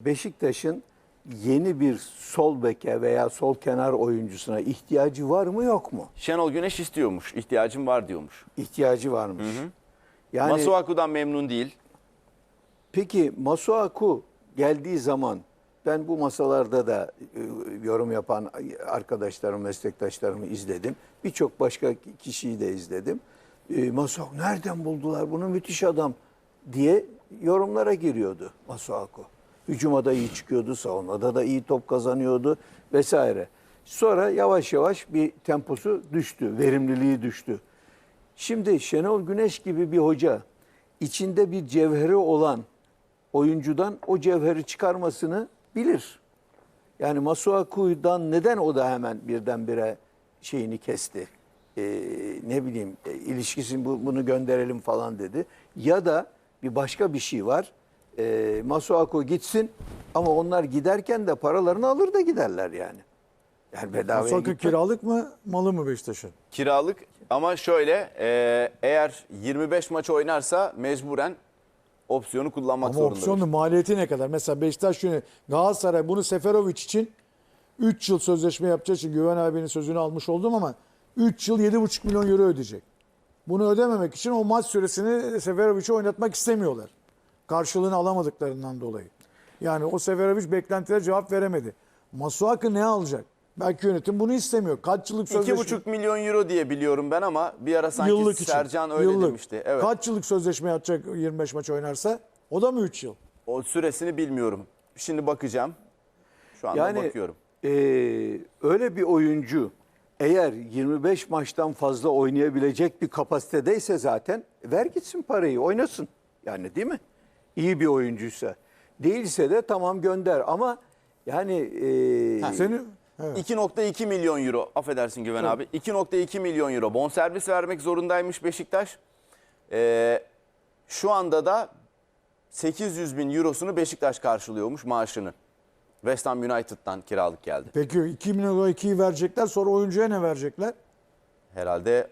Beşiktaş'ın yeni bir sol beke veya sol kenar oyuncusuna ihtiyacı var mı yok mu? Şenol Güneş istiyormuş. ihtiyacım var diyormuş. İhtiyacı varmış. Yani Masuaku'dan memnun değil. peki Masuaku geldiği zaman ben bu masalarda da e, yorum yapan arkadaşlarım, meslektaşlarımı izledim. Birçok başka kişiyi de izledim. E, Masuaku nereden buldular bunu müthiş adam diye yorumlara giriyordu Masuaku. Hücuma da iyi çıkıyordu, savunmada da iyi top kazanıyordu vesaire. Sonra yavaş yavaş bir temposu düştü, verimliliği düştü. Şimdi Şenol Güneş gibi bir hoca içinde bir cevheri olan oyuncudan o cevheri çıkarmasını bilir. Yani Masuaku'dan neden o da hemen birdenbire şeyini kesti? Ee, ne bileyim e, ilişkisini bu- bunu gönderelim falan dedi. Ya da bir başka bir şey var. Ee, Masuaku gitsin ama onlar giderken de paralarını alır da giderler yani. Yani bedavaya Masuaku gitmek- kiralık mı, malı mı Beşiktaş'ın? Kiralık ama şöyle e, eğer 25 maç oynarsa mecburen opsiyonu kullanmak Ama zorunda. opsiyonun maliyeti ne kadar? Mesela Beşiktaş yönü Galatasaray bunu Seferovic için 3 yıl sözleşme yapacağı için Güven abinin sözünü almış oldum ama 3 yıl 7,5 milyon euro ödeyecek. Bunu ödememek için o maç süresini Seferovic'e oynatmak istemiyorlar. Karşılığını alamadıklarından dolayı. Yani o Seferovic beklentilere cevap veremedi. Masuaku ne alacak? Belki yönetim bunu istemiyor. Kaç yıllık sözleşme? 2,5 milyon euro diye biliyorum ben ama bir ara sanki yıllık için. Sercan öyle Yıllık. demişti. Evet. Kaç yıllık sözleşme yapacak 25 maç oynarsa? O da mı 3 yıl? O süresini bilmiyorum. Şimdi bakacağım. Şu anda Yani bakıyorum. e, öyle bir oyuncu eğer 25 maçtan fazla oynayabilecek bir kapasitedeyse zaten ver gitsin parayı oynasın. Yani değil mi? İyi bir oyuncuysa. Değilse de tamam gönder ama yani e, Seni evet. 2.2 milyon euro affedersin Güven abi. 2.2 milyon euro bonservis vermek zorundaymış Beşiktaş. Ee, şu anda da 800 bin eurosunu Beşiktaş karşılıyormuş maaşını. West Ham United'dan kiralık geldi. Peki 2 milyon euro 2'yi verecekler sonra oyuncuya ne verecekler? Herhalde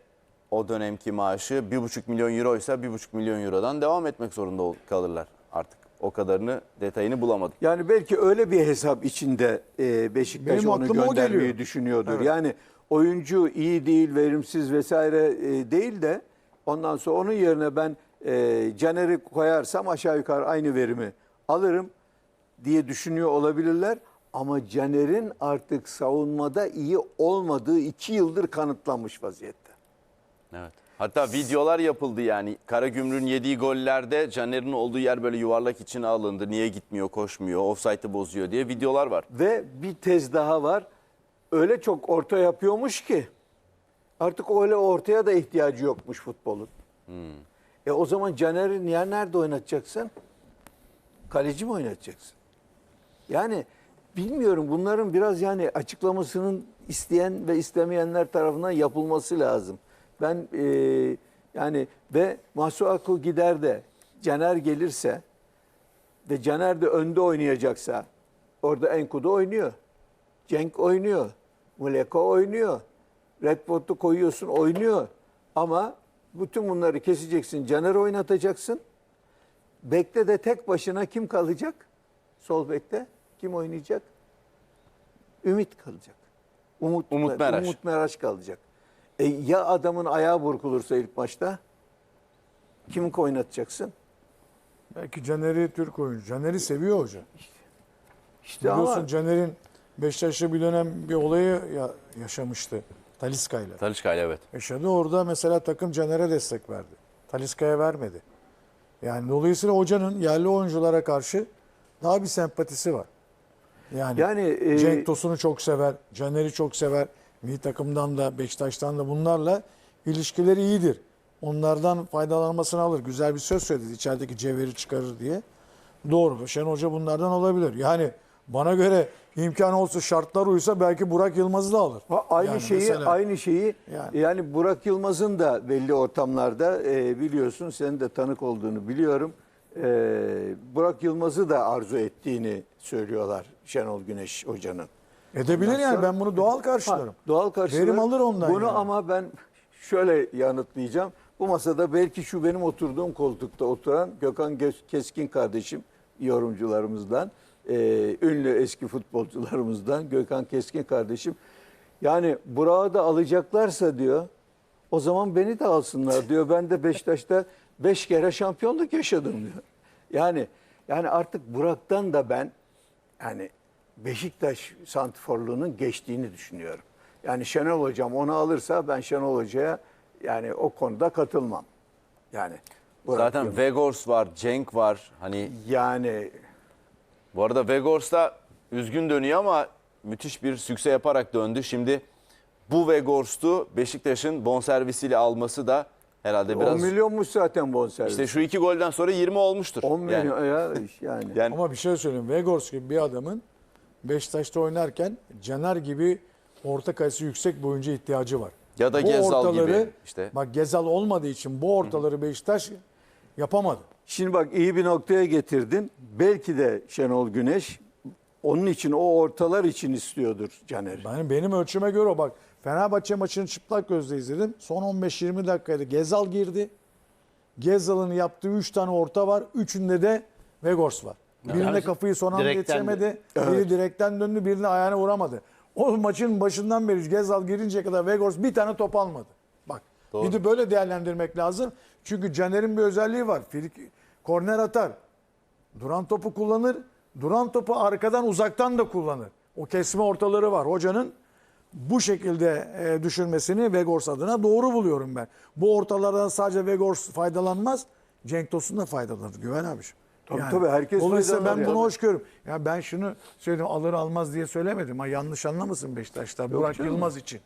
o dönemki maaşı 1,5 milyon euro ise 1,5 milyon eurodan devam etmek zorunda ol- kalırlar artık. O kadarını detayını bulamadım. yani belki öyle bir hesap içinde e, Beşiktaş Benim onu aklıma o göndermeyi geliyor. düşünüyordur. Evet. Yani oyuncu iyi değil, verimsiz vesaire e, değil de ondan sonra onun yerine ben e, Caner'i koyarsam aşağı yukarı aynı verimi alırım diye düşünüyor olabilirler. Ama Caner'in artık savunmada iyi olmadığı iki yıldır kanıtlanmış vaziyette. Evet. Hatta videolar yapıldı yani. Karagümrük'ün yediği gollerde Caner'in olduğu yer böyle yuvarlak içine alındı. Niye gitmiyor, koşmuyor, offside'ı bozuyor diye videolar var. Ve bir tez daha var. Öyle çok orta yapıyormuş ki artık öyle ortaya da ihtiyacı yokmuş futbolun. E o zaman Caner'i niye nerede oynatacaksın? Kaleci mi oynatacaksın? Yani bilmiyorum bunların biraz yani açıklamasının isteyen ve istemeyenler tarafından yapılması lazım. Ben e, yani ve Masuaku gider de Caner gelirse ve Caner de önde oynayacaksa orada Enkudu oynuyor. Cenk oynuyor. Muleko oynuyor. Redford'u koyuyorsun oynuyor. Ama bütün bunları keseceksin. Caner oynatacaksın. Bekte de tek başına kim kalacak? Sol bekte kim oynayacak? Ümit kalacak. Umut, Umut Meraş. Umut Meraş kalacak. E, ya adamın ayağı burkulursa ilk maçta kimi oynatacaksın? Belki Caner'i Türk oyuncu. Caner'i seviyor hoca. İşte Biliyorsun ama Caner'in Beşiktaş'ta bir dönem bir olayı ya- yaşamıştı. Taliska'yla. Talişka'yla evet. Yaşadı orada mesela takım Caner'e destek verdi. Taliska'ya vermedi. Yani dolayısıyla hocanın yerli oyunculara karşı daha bir sempatisi var. Yani, Yani, e, Cenk Tosun'u çok sever, Caner'i çok sever. Milli takımdan da Beşiktaş'tan da bunlarla ilişkileri iyidir. Onlardan faydalanmasını alır. Güzel bir söz söyledi içerideki cevheri çıkarır diye. Doğru. Şen Hoca bunlardan olabilir. Yani bana göre imkan olsa şartlar uysa belki Burak Yılmaz'ı da alır. Ha, aynı Yani şeyi mesela. aynı şeyi Yani. yani. Burak Yılmaz'ın da belli ortamlarda e, biliyorsun senin de tanık olduğunu biliyorum. E, Burak Yılmaz'ı da arzu ettiğini söylüyorlar Şenol Güneş hocanın. Edebilir Ondan yani sonra- ben bunu doğal Ha, karşılarım. doğal karşılarım. Verim alır ondan Bunu yani. ama ben şöyle yanıtlayacağım. Bu masada belki şu benim oturduğum koltukta oturan Gökhan Gö- Keskin kardeşim yorumcularımızdan e, ünlü eski futbolcularımızdan Gökhan Keskin kardeşim. Yani Burak'ı da alacaklarsa diyor o zaman beni de alsınlar diyor. Ben de Beşiktaş'ta beş kere şampiyonluk yaşadım diyor. Yani yani artık Burak'tan da ben yani Beşiktaş santiforluğunun geçtiğini düşünüyorum. Yani Şenol Hocam onu alırsa ben Şenol Hoca'ya yani o konuda katılmam. Yani Zaten Yılmaz. Vegors var, Cenk var. Hani yani bu arada Vegors da üzgün dönüyor ama müthiş bir sükse yaparak döndü. Şimdi bu Vegors'tu Beşiktaş'ın bonservisiyle alması da herhalde 10 biraz... milyonmuş zaten bonservis. İşte şu iki golden sonra 20 olmuştur. 10 Yani- milyon ya yani. Yani Ama bir şey söyleyeyim. Vegors gibi bir adamın Beşiktaş'ta oynarken Caner gibi orta kalitesi yüksek bir oyuncuya ihtiyacı var. Ya da Gezal gibi işte. Bak Gezal olmadığı için bu ortaları Beşiktaş yapamadı. Şimdi bak iyi bir noktaya getirdin. Belki de Şenol Güneş onun için o ortalar için istiyordur Caner. Benim, benim ölçüme göre o bak. Fenerbahçe maçını çıplak gözle izledim. Son 15-20 dakikada Gezal girdi. Gezal'ın yaptığı 3 tane orta var. Üçünde de Vegors var. Birine kafayı son anda direkten yetişemedi. Biri direkten döndü, birine ayağına vuramadı. O maçın başından beri Gezal girinceye kadar Vegors bir tane top almadı. Bak bir de böyle değerlendirmek lazım. Çünkü Caner'in bir özelliği var. Frik, korner atar. Duran topu kullanır. Duran topu arkadan uzaktan da kullanır. O kesme ortaları var. Hocanın bu şekilde e, düşürmesini Vegors adına doğru buluyorum ben. Bu ortalardan sadece Vegors faydalanmaz. Cenk Tosun da faydalanır Güven abiciğim. Tabii, tabii, herkes Dolayısıyla ben bunu yani. hoş görüyorum. Ya ben şunu söyledim alır almaz diye söylemedim. Ha yanlış anlamasın Beşiktaş'ta. Burak canım. Yılmaz için.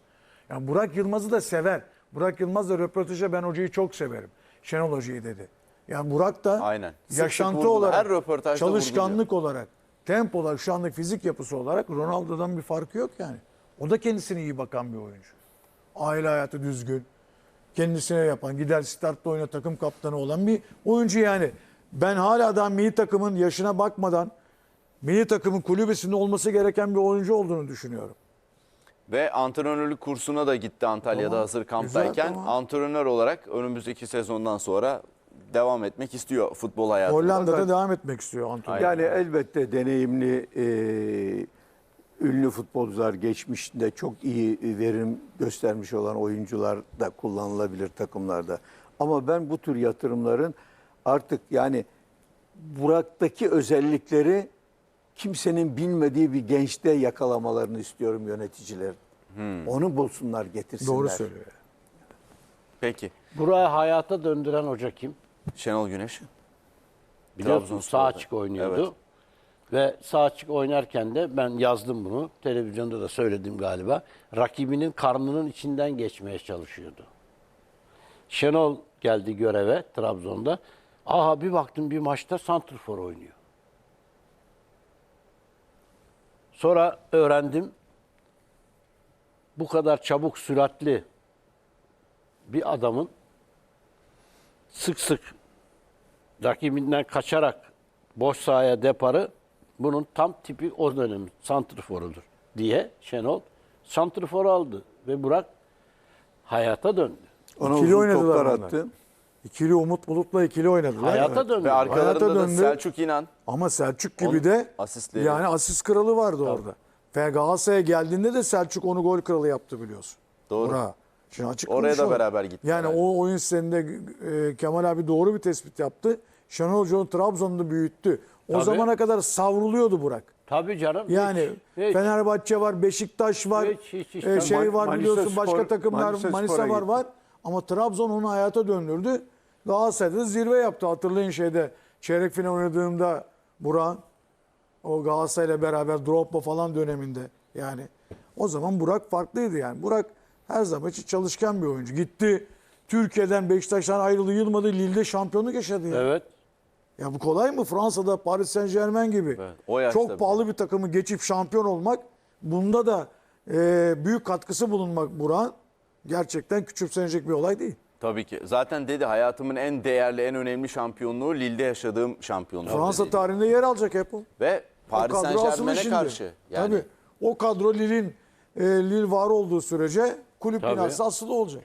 Ya Burak Yılmaz'ı da sever. Burak Yılmaz da röportajda ben hocayı çok severim. Şenol Hoca'yı dedi. Yani Burak da Aynen. Yaşantı vurguluyor. olarak, Her röportajda çalışkanlık olarak, tempo olarak, şu anlık fizik yapısı olarak Ronaldo'dan bir farkı yok yani. O da kendisine iyi bakan bir oyuncu. Aile hayatı düzgün. Kendisine yapan, gider startta oyna takım kaptanı olan bir oyuncu yani. Ben hala da milli takımın yaşına bakmadan milli takımın kulübesinde olması gereken bir oyuncu olduğunu düşünüyorum. Ve antrenörlük kursuna da gitti Antalya'da Tamam, hazır kamptayken. güzel, tamam. Antrenör olarak önümüzdeki sezondan sonra devam etmek istiyor futbol hayatında. Hollanda'da devam etmek istiyor. Aynen. Yani elbette deneyimli e, ünlü futbolcular geçmişte çok iyi verim göstermiş olan oyuncular da kullanılabilir takımlarda. Ama ben bu tür yatırımların artık yani Burak'taki özellikleri kimsenin bilmediği bir gençte yakalamalarını istiyorum yöneticiler. Onu bulsunlar, getirsinler. Doğru söylüyor. Peki. Burak'ı hayata döndüren hoca kim? Şenol Güneş. Biliyorsun Trabzonspor'da. sağ açık oynuyordu. Ve sağ açık oynarken de ben yazdım bunu. Televizyonda da söyledim galiba. Rakibinin karnının içinden geçmeye çalışıyordu. Şenol geldi göreve Trabzon'da. Aha bir baktım bir maçta santrfor oynuyor. Sonra öğrendim. Bu kadar çabuk süratli bir adamın sık sık rakibinden kaçarak boş sahaya deparı bunun tam tipi o dönem santrforudur diye Şenol santrforu aldı ve Burak hayata döndü. Ona uzun oynadılar toplar onlar. attı. İkili Umut Bulut'la ikili oynadılar. Hayata döndü. Ve arkalarında Hayata da döndü. Selçuk İnan. Ama Selçuk gibi Onun de asistleri. yani asist kralı vardı orada. Ve Galatasaray'a geldiğinde de Selçuk onu gol kralı yaptı biliyorsun. Doğru. Burak. Şimdi açık Oraya da konuşalım. beraber gittiler Yani yani. o oyun sisteminde e, Kemal abi doğru bir tespit yaptı. Şenol Hoca onu Trabzon'da büyüttü. O Tabii. zamana kadar savruluyordu Burak. Tabii canım. Yani hiç, hiç. Fenerbahçe var, Beşiktaş var, Hiç, hiç, hiç. e, şey Man- var Manisa biliyorsun başka Spor- takımlar Manisa Manisa, Spor'a var gitti. var. Ama Trabzon onu hayata döndürdü. Galatasaray'da da zirve yaptı. Hatırlayın şeyde çeyrek final oynadığımda Burak o Galatasaray'la beraber Drogba falan döneminde yani o zaman Burak farklıydı yani. Burak her zaman için çalışkan bir oyuncu. Gitti Türkiye'den Beşiktaş'tan ayrıldı yılmadı Lille'de şampiyonluk yaşadı ya. Evet. Ya bu kolay mı? Fransa'da Paris Saint Germain gibi Evet, o çok pahalı bir takımı geçip şampiyon olmak bunda da e, büyük katkısı bulunmak Burak'ın gerçekten küçümsenecek bir olay değil. Tabii ki. Zaten dedi hayatımın en değerli, en önemli şampiyonluğu Lille'de yaşadığım şampiyonluk. Fransa dedi. tarihinde yer alacak hep o. Ve Paris Saint Germain'e karşı. Yani Tabii. O kadro Lille'in e, Lille var olduğu sürece kulüp binası asılı olacak.